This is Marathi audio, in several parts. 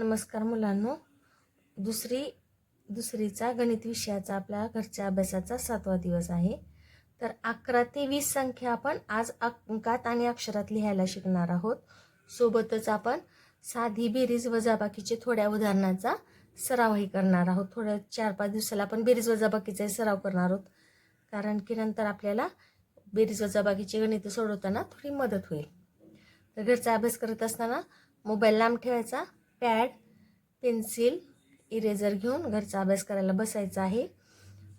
नमस्कार मुलांनो. दुसरी दुसरीचा गणित विषयाचा आपल्या घरच्या अभ्यासाचा सातवा दिवस आहे. तर अकरा ते वीस संख्या आपण आज अंकात आणि अक्षरात लिहायला शिकणार आहोत. सोबतच आपण साधी बेरीज वजाबाकीचे थोड्या उदाहरणाचा सरावही करणार आहोत. थोड्या चार पाच दिवसाला आपण बेरीज वजाबाकीचा सराव करणार आहोत. कारण की नंतर आपल्याला बेरीज वजाबाकीची गणित सोडवताना थोडी मदत होईल. तर घरचा अभ्यास करत असताना मोबाईल लांब ठेवायचा. पॅड पेन्सिल इरेझर घेऊन घरचा अभ्यास करायला बसायचा आहे.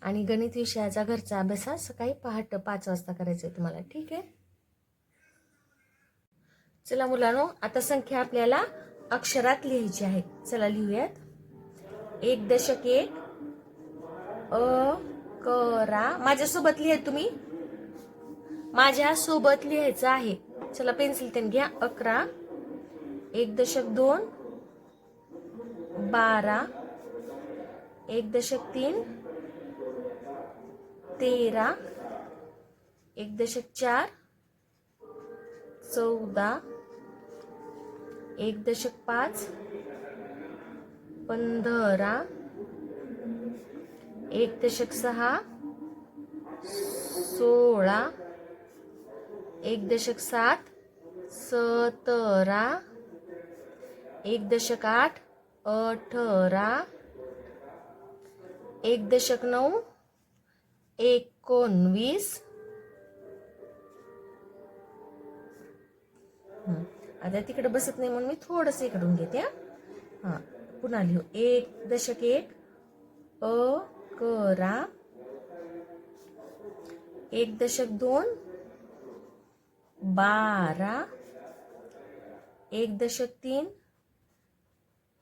आणि गणित विषयाचा घरचा अभ्यास हा सकाळी पहाट पाच वाजता करायचा आहे तुम्हाला ठीक आहे? चला मुलांनो आता संख्या आपल्याला अक्षरात लिहायची आहे. चला लिहूयात. एक दशक एक अ करा माझ्यासोबत लिहा तुम्ही. माझ्या सोबत लिहायचं आहे. चला पेन्सिल त्यांनी घ्या. अकरा. एक दशक दोन बारा एक दशक तीन तेरा एक दशक चार चौदा एक दशक पाच पंधरा एक दशक सहा सोळा एक दशक सात सतरा एक दशक आठ अठरा एक दशक नऊ एकोणवीस. आता तिकडे बसत नाही म्हणून मी थोडस इकडून घेते हां. हा पुन्हा लिहू. एक दशक एक अकरा. एक दशक दोन बारा. एक दशक तीन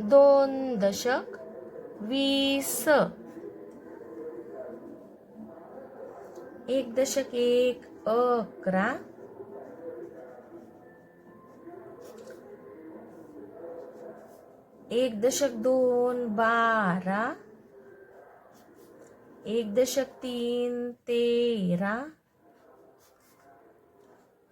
दोन दशक वीस. एक दशक एक अकरा. एक दशक दोन बारा. एक दशक तीन तेरा.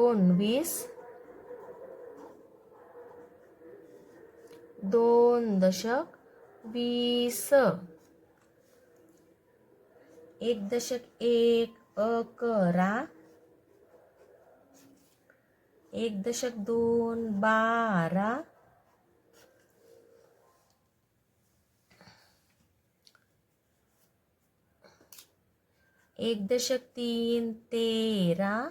एकोणवीस दोन दशक वीस एक दशक एक अकरा. एक दशक दोन बारा. एक दशक तीन तेरा.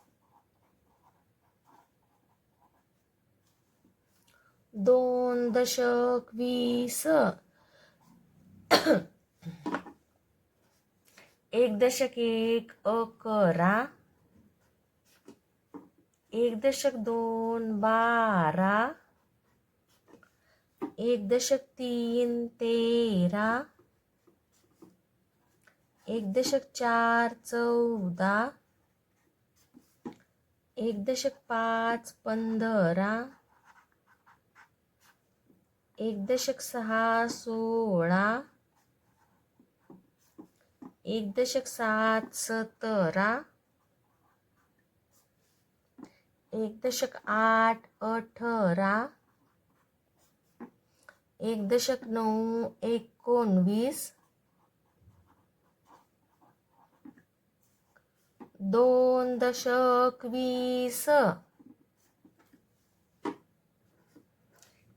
दोन दशक वीस. एक दशक एक अकरा. एक दशक दोन बारा. एक दशक तीन तेरा. एक दशक चार चौदा. एक दशक पाच पंधरा. एक दशक सहा सोळा. एक दशक सात सतरा. एक दशक आठ अठरा. एक दशक नऊ एकोणवीस. दोन दशक वीस.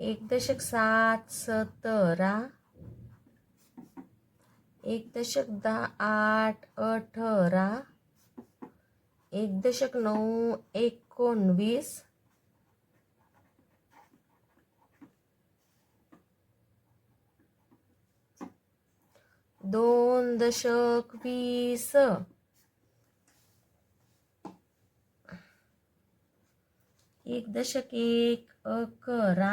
एक दशक सात सतरा एक दशक दहा आठ अठरा एक दशक नऊ एकोणवीस दोन दशक वीस एक दशक एक अकरा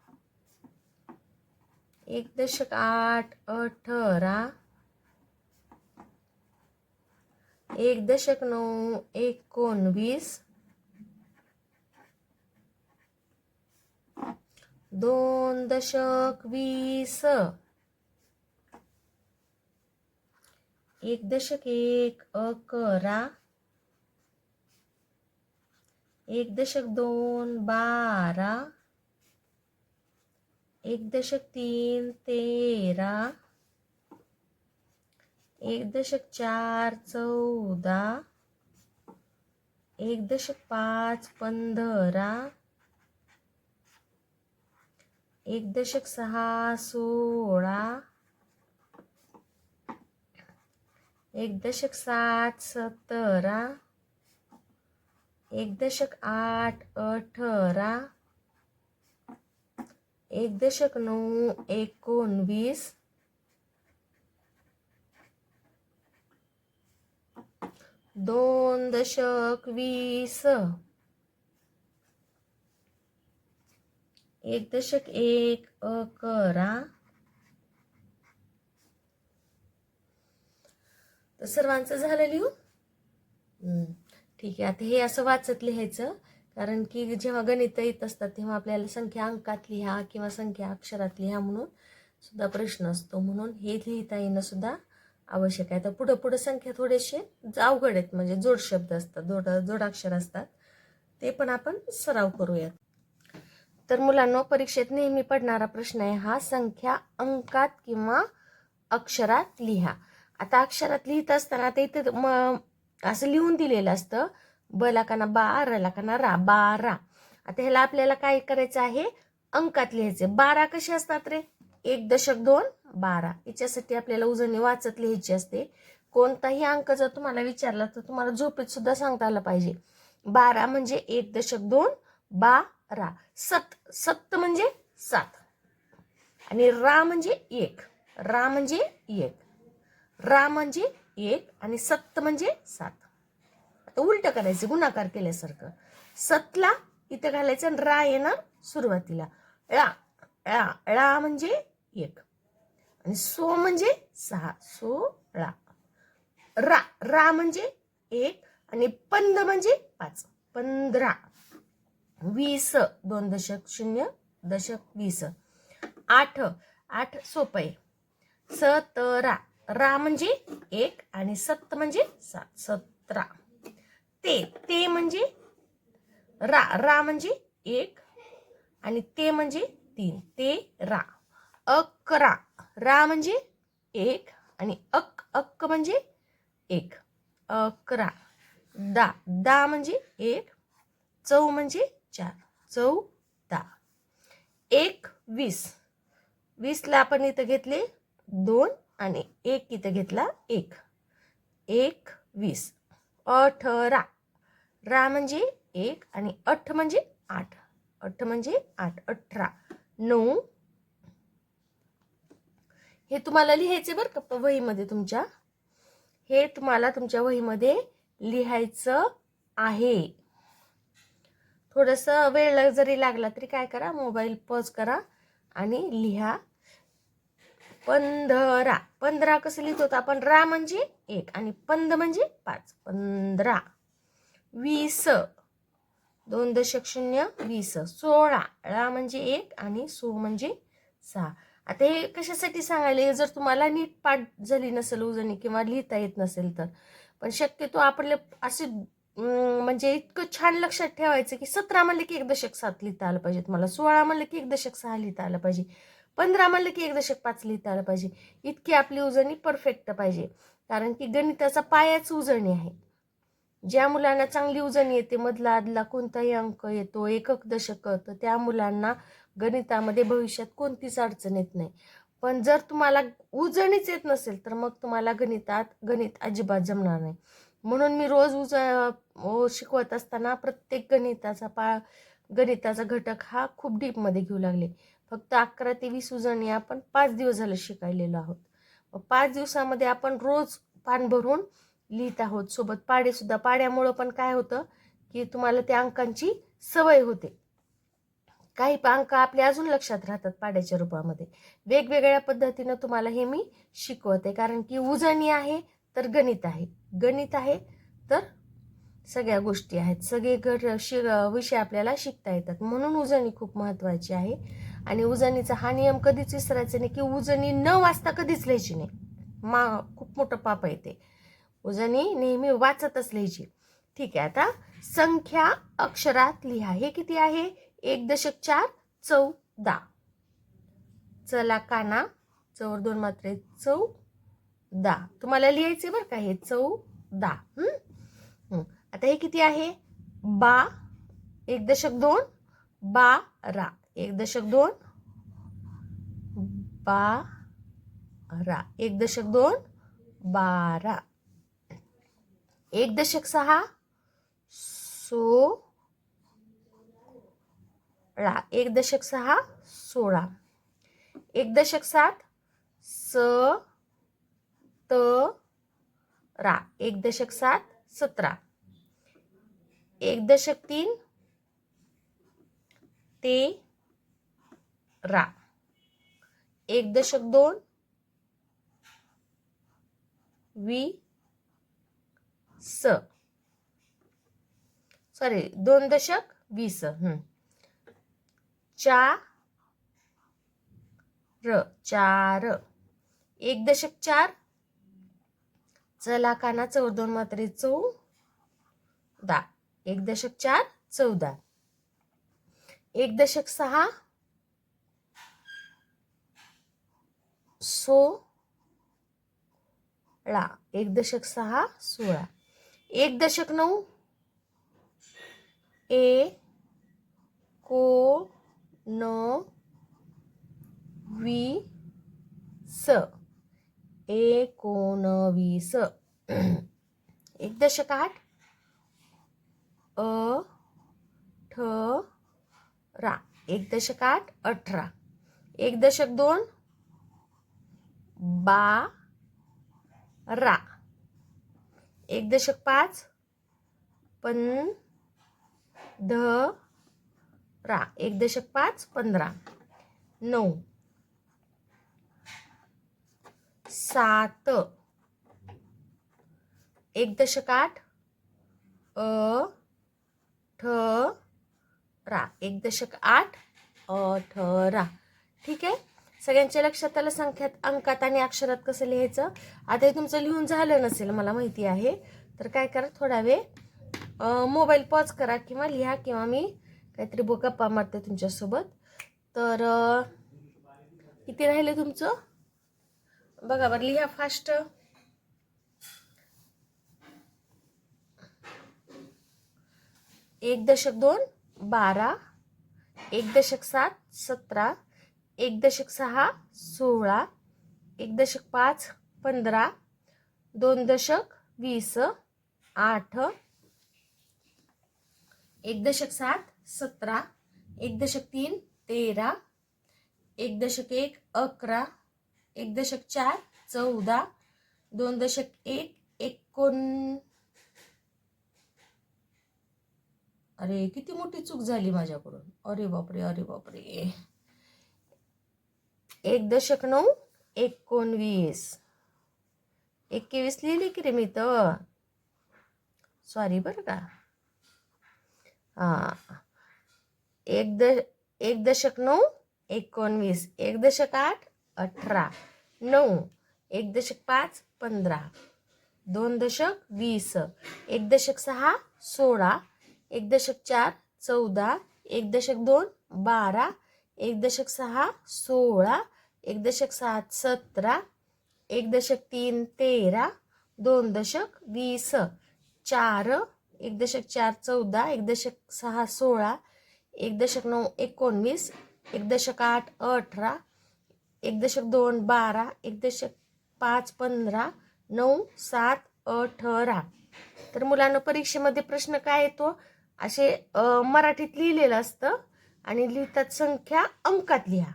एक दशक आठ अठरा. एक दशक नऊ एकोणवीस. दोन दशक वीस. एक दशक एक अकरा. एक दशक दोन बारा. एक दशक तीन तेरा एक दशक चार चौदा एक दशक पाच पंधरा एक दशक सहा सोळा एक दशक सात सतरा एक दशक आठ अठरा एक दशक नऊ एकोणवीस. दोन दशक वीस. एक दशक एक अकरा. तर सर्वांचं झालं लिहून? हम्म, ठीक आहे. आता हे असं वाचत लिहायचं. कारण की जेव्हा गणित येत असतात तेव्हा आपल्याला संख्या अंकात लिहा किंवा संख्या अक्षरात लिहा म्हणून सुद्धा प्रश्न असतो. म्हणून हे लिहिता येणं सुद्धा आवश्यक आहे. तर पुढं पुढं संख्या थोडेसे अवघड आहेत. म्हणजे जोड शब्द असतात जोड जोडाक्षर असतात. ते पण आपण सराव करूयात. तर मुलांनो परीक्षेत नेहमी पडणारा प्रश्न आहे हा संख्या अंकात किंवा अक्षरात लिहा. आता अक्षरात लिहित असताना ते इथं म असं लिहून दिलेलं असतं. ब बारा बा र लाकाना रा बारा. आता ह्याला आपल्याला काय करायचं आहे? अंकात लिहायचे बारा कसे असतात रे? एक दशक दोन बारा. याच्यासाठी आपल्याला उजळणी वाचत लिहायची असते. कोणताही अंक जर तुम्हाला विचारला तर तुम्हाला झोपेत सुद्धा सांगता आलं पाहिजे. बारा म्हणजे एक दशक दोन बारा. सत सत्त म्हणजे सात. आणि रा म्हणजे एक. रा म्हणजे एक. रा म्हणजे एक आणि सत्त म्हणजे सात. आता उलट करायचं गुणाकार केल्यासारखं. सतला इथं घालायचं आणि रा येणार सुरुवातीला. ळा ळा ळा म्हणजे एक. आणि सो म्हणजे सहा. सोळा रा रा म्हणजे एक आणि पंद म्हणजे पाच. पंधरा. वीस दोन दशक शून्य दशक वीस. आठ आठ सोपे सतरा. रा म्हणजे एक आणि सत्त म्हणजे सात. सतरा. ते ते म्हणजे रा रा म्हणजे एक आणि ते म्हणजे तीन. ते रा. अकरा रा. म्हणजे एक आणि अक अक्क म्हणजे एक. अकरा दा दा म्हणजे एक चौ म्हणजे चार. चौ दा. एक वीस. वीसला आपण इथं घेतले दोन आणि एक इथं घेतला एक. एक वीस. अठरा रा. म्हणजे एक आणि अठ म्हणजे आठ. अठ म्हणजे आठ अठरा. नऊ. हे तुम्हाला लिहायचे बरं का प- वहीमध्ये तुमच्या. हे तुम्हाला तुमच्या वहीमध्ये लिहायचं आहे. थोडंसं वेळ जरी लागला तरी काय करा मोबाईल पॉज करा आणि लिहा. पंधरा. पंधरा कसं लिहित होतं आपण? रा म्हणजे एक आणि पंद म्हणजे पाच. पंधरा. वीस. दोन दशक शून्य वीस. सोळा. ळा म्हणजे एक आणि सो म्हणजे सहा. आता हे कशासाठी सांगायला जर तुम्हाला नीट पाठ झाली नसेल उजनी किंवा लिहिता येत नसेल तर. पण शक्यतो आपले असे म्हणजे इतकं छान लक्षात ठेवायचं की सतरा म्हणलं की एक दशक सात लिहिता आलं पाहिजे तुम्हाला सोळा म्हणलं की एक दशक सहा लिहिता आलं पाहिजे. पंधरा म्हणलं की एक दशक पाच लिहिता आलं पाहिजे. इतकी आपली उजणी परफेक्ट पाहिजे. कारण की गणिताचा पायाच उजळणी आहे. ज्या मुलांना चांगली उजळणी येते मधला आदला कोणताही अंक येतो एकक दशक तर त्या मुलांना गणितामध्ये भविष्यात कोणतीच अडचण येत नाही. पण जर तुम्हाला उजळणीच येत नसेल तर मग तुम्हाला गणितात गणित अजिबात जमणार नाही. म्हणून मी रोज उज शिकवत असताना प्रत्येक गणिताचा पा गणिताचा घटक हा खूप डीपमध्ये घेऊ लागले. फक्त अकरा ते वीस उजळणी आपण पाच दिवस झालं शिकायलेलो आहोत. पाच दिवसामध्ये आपण रोज पान भरून लिहित आहोत. सोबत पाडेसुद्धा पाड्यामुळं पण काय होतं की तुम्हाला त्या अंकांची सवय होते. काही अंक आपले अजून लक्षात राहतात पाड्याच्या रूपामध्ये. वेगवेगळ्या पद्धतीनं तुम्हाला हे मी शिकवते. कारण की उजळणी आहे तर गणित आहे. गणित आहे तर सगळ्या गोष्टी आहेत. सगळे घर शि विषय आपल्याला शिकता येतात. म्हणून उजळणी खूप महत्त्वाची आहे. आणि उजनीचा हा नियम कधीच विसरायचा नाही की उजनी न वाचता कधीच लिहायची नाही. मा खूप मोठं पाप आहे ते. उजनी नेहमी वाचतच लिहायची. ठीक आहे आता संख्या अक्षरात लिहा. हे किती आहे? एक दशक चार चौदा. चला काना चौर दोन मात्रे चौदा. तुम्हाला लिहायचे बरं का हे? चौदा. हं? आता हे किती आहे? बा एक दशक दोन बारा. एक दशक दोन बारा. एक दशक दोन बारा. एक दशक सहा सोळा. एक दशक सहा सोळा. एक दशक सात स त रा एक दशक सात सतरा. एक दशक तीन ते रा. एक दशक दोन. वी. स. सॉरी दोन दशक वीस हं. चार चार. एक दशक चार. चला काना चौदोन मात्रे चौ दा एक दशक चार चौदा. एक दशक सहा. सोळा. एक दशक सहा सोळा. एक दशक नऊ. ए को न वी स. एकोणवीस एक दशक आठ. अ ठ रा. एक दशक आठ अठरा. एक दशक दोन. बा रा एक दशक पाच पन ध रा एक दशक पाच पंधरा. नऊ. सात. एक दशक आठ अ ठ रा एक दशक आठ अठरा. ठीक आहे? सगळ्यांच्या लक्षात आलं संख्यात अंकात आणि अक्षरात कसं लिहायचं? आता हे तुमचं लिहून झालं नसेल मला माहिती आहे. तर काय करा थोडा वेळ. मोबाईल पॉज करा किंवा लिहा किंवा मी काहीतरी बो गप्पा मारते तुमच्यासोबत. तर किती राहिलं तुमचं? बघा बरं लिहा फास्ट एक दशक दोन बारा. एक दशक सात सतरा. एक दशक सहा सोळा एक दशक पाच पंधरा दोन दशक वीस आठ एक दशक सात सतरा एक दशक तीन तेरा एक दशक एक अकरा एक दशक चार चौदा दोन दशक एक एकोण अरे किती मोठी चूक झाली माझ्याकडून. अरे बापरे अरे बापरे. एक दशक नऊ एकोणवीस. एकवीस लिहिली की रे मी तर? सॉरी बरं का. हां. एक द एक दशक नऊ एकोणवीस. एक दशक आठ अठरा. नऊ. एक दशक पाच पंधरा. दोन दशक वीस. एक दशक सहा सोळा. एक दशक चार चौदा. एक दशक दोन बारा. एक दशक सहा सोळा. एक दशक सात सतरा. एक दशक तीन तेरा. दोन दशक वीस. चार. एक दशक चार चौदा. एक दशक सहा सोळा. एक दशक नऊ एकोणवीस. एक दशक आठ अठरा. एक दशक दोन बारा. एक दशक पाच पंधरा. नऊ सात अठरा. तर मुलांना परीक्षेमध्ये प्रश्न काय येतो? असे मराठीत लिहिलेलं असतं. आणि लिहितात संख्या अंकात लिहा.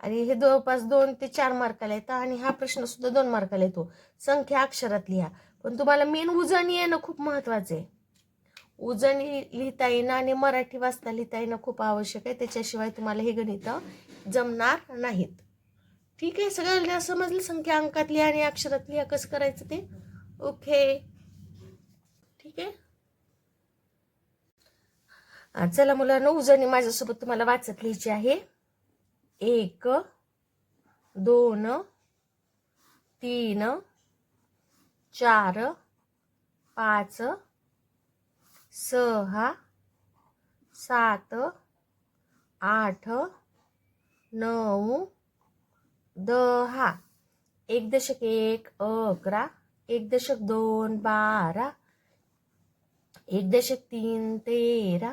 आणि हे जवळपास दोन ते चार मार्काला येतं आणि हा प्रश्न सुद्धा दोन मार्काला येतो. संख्या अक्षरात लिहा. पण तुम्हाला मेन उजणी येणं खूप महत्वाचं आहे. उजणी लिहिता येणं आणि मराठी वाचता लिहिता येणं खूप आवश्यक आहे. त्याच्याशिवाय तुम्हाला हे गणित जमणार नाहीत. ठीक आहे सगळ्यांना समजलं? संख्या अंकात लिहा आणि अक्षरात लिहा. कसं करायचं ते? ओके ठीक आहे? चला मुलांना उजळणी माझ्यासोबत तुम्हाला वाचत लिहायची आहे. एक दोन तीन चार पाच सहा सात आठ नऊ दहा. एक दशक एक अकरा. एक दशक दोन बारा. एक दशक तीन तेरा.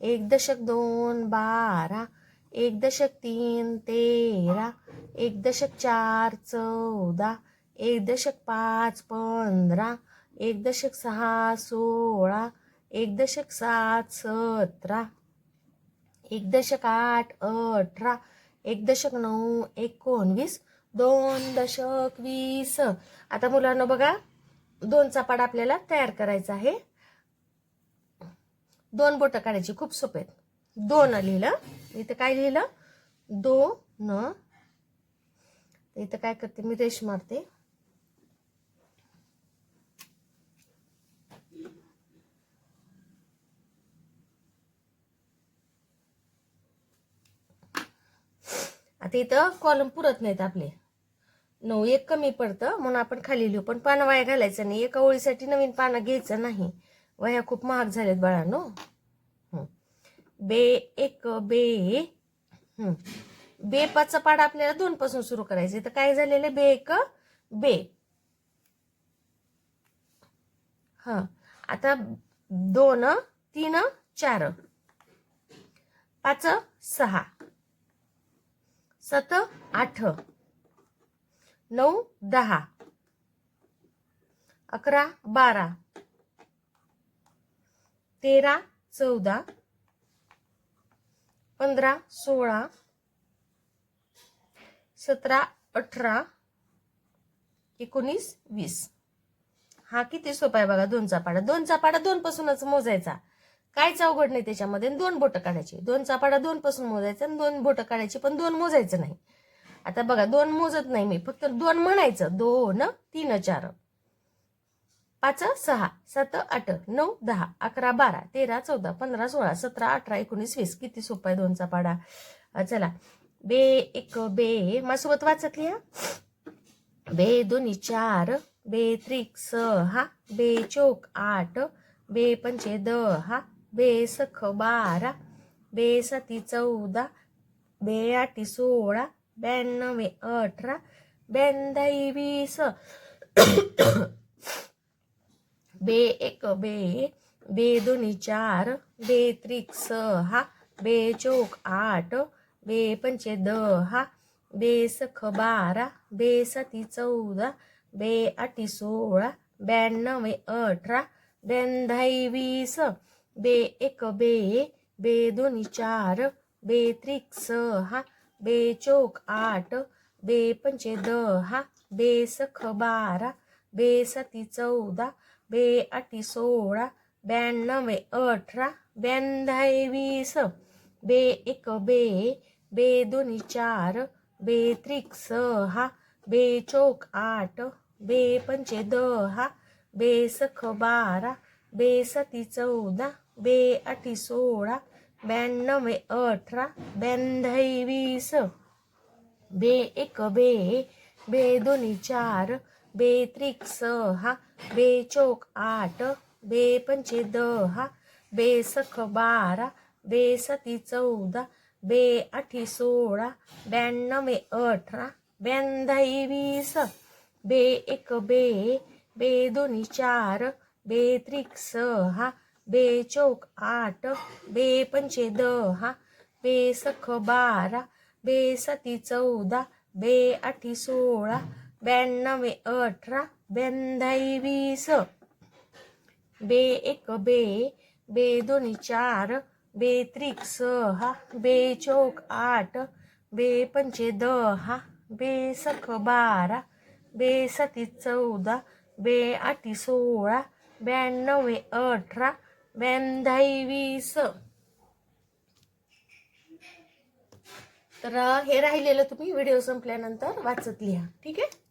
एक दशक दोन बारा एक दशक तीन तेरा एक दशक चार चौदा एक दशक पाच पंधरा एक दशक सहा सोळा एक दशक सात सतरा एक दशक आठ अठरा एक दशक नऊ एकोणवीस दोन दशक वीस. आता मुलांना बघा दोनचा पाड आपल्याला तयार करायचा आहे. दोन बोटं काढायची खूप सोपे आहेत. दोन लिहिलं. इथं काय लिहिलं? दोन इथं काय करते? मी रेश मारते. आता इथं कॉलम पुरत नाहीत आपले. नऊ एक कमी पडतं म्हणून आपण खाली लिहू. पण पानं वाया घालायचं नाही. एका ओळीसाठी नवीन पानं घ्यायचं नाही. वह्या खूप महाग झालेत बाळांनो बे एक बे. बे पाचा पाडा आपल्याला दोन पासून सुरू करायचे तर काय झालेलं आहे? बे एक बे. हा. आता दोन तीन चार. पाच सहा. सत आठ. नऊ दहा. अकरा बारा. तेरा चौदा पंधरा सोळा सतरा अठरा एकोणीस वीस. हा किती सोपा आहे बघा दोनचा पाडा दोनचा पाडा दोन पासूनच मोजायचा कायच अवघड नाही त्याच्यामध्ये दोन बोटं काढायची. दोनचा पाडा दोन पासून मोजायचा आणि दोन बोटं काढायची पण दोन मोजायचं नाही. आता बघा दोन मोजत नाही मी फक्त दोन म्हणायचं. दोन तीन चार. पाच सहा सात आठ नऊ दहा अकरा बारा तेरा चौदा पंधरा सोळा सतरा अठरा एकोणीस वीस. किती सोपा आहे दोनचा पाडा? चला. बे एक बे. माझ्यासोबत वाचत लिहा. बे दोन्ही चार. बे त्रिक सहा बे चोक आठ. बे पंचे दहा बे सख बारा. बे सती चौदा. बे आठी सोळा. ब्याण्णवे अठरा. ब्याण्णवी वीस. बे एक बे बे दोन्ही चार बे त्रिक सहा बे चौक आठ बे पंचे दहा बे सख बारा बे सती चौदा बे आठी सोळा ब्याण्णवे अठरा ब्याण्णवी वीस. बे एक बे बे दोन्ही चार बे त्रिक सहा बे चौक आठ बे पंचे दहा बे सख बारा बेसती चौदा बे अटी सोळा ब्याण्णवे अठरा ब्याण्णवी वीस बे एक बे बे दोन्ही चार बे त्रिक सहा बे चौक आठ बे पंचे दहा बे सख बारा बे सती चौदा बे अटी सोळा ब्याण्णवे अठरा ब्याण्णवी वीस बे एक बे बे दोन्ही चार बे त्रिक सहा बे चौक आठ बे पंचे दहा बे सख बारा बे सती चौदा बे आठी सोळा ब्याण्णवे अठरा ब्याण्णवी वीस बे एक बे बे दोन्ही चार बे त्रिक सहा बे चौक आठ बे पंचे दहा बे सख बारा बे सती चौदा बे आठी सोळा ब्याण्णवे अठरा ब्याण्णवी वीस. बे एक बे बे दोन्ही चार बे त्रिक सहा बे चौक आठ बे पंचे दहा बे सख बारा बे सती चौदा बे आठी सोळा ब्याण्णवे अठरा ब्याण्णवी वीस. तर हे राहिलेलं तुम्ही व्हिडिओ संपल्यानंतर वाचत लिहा. ठीक आहे?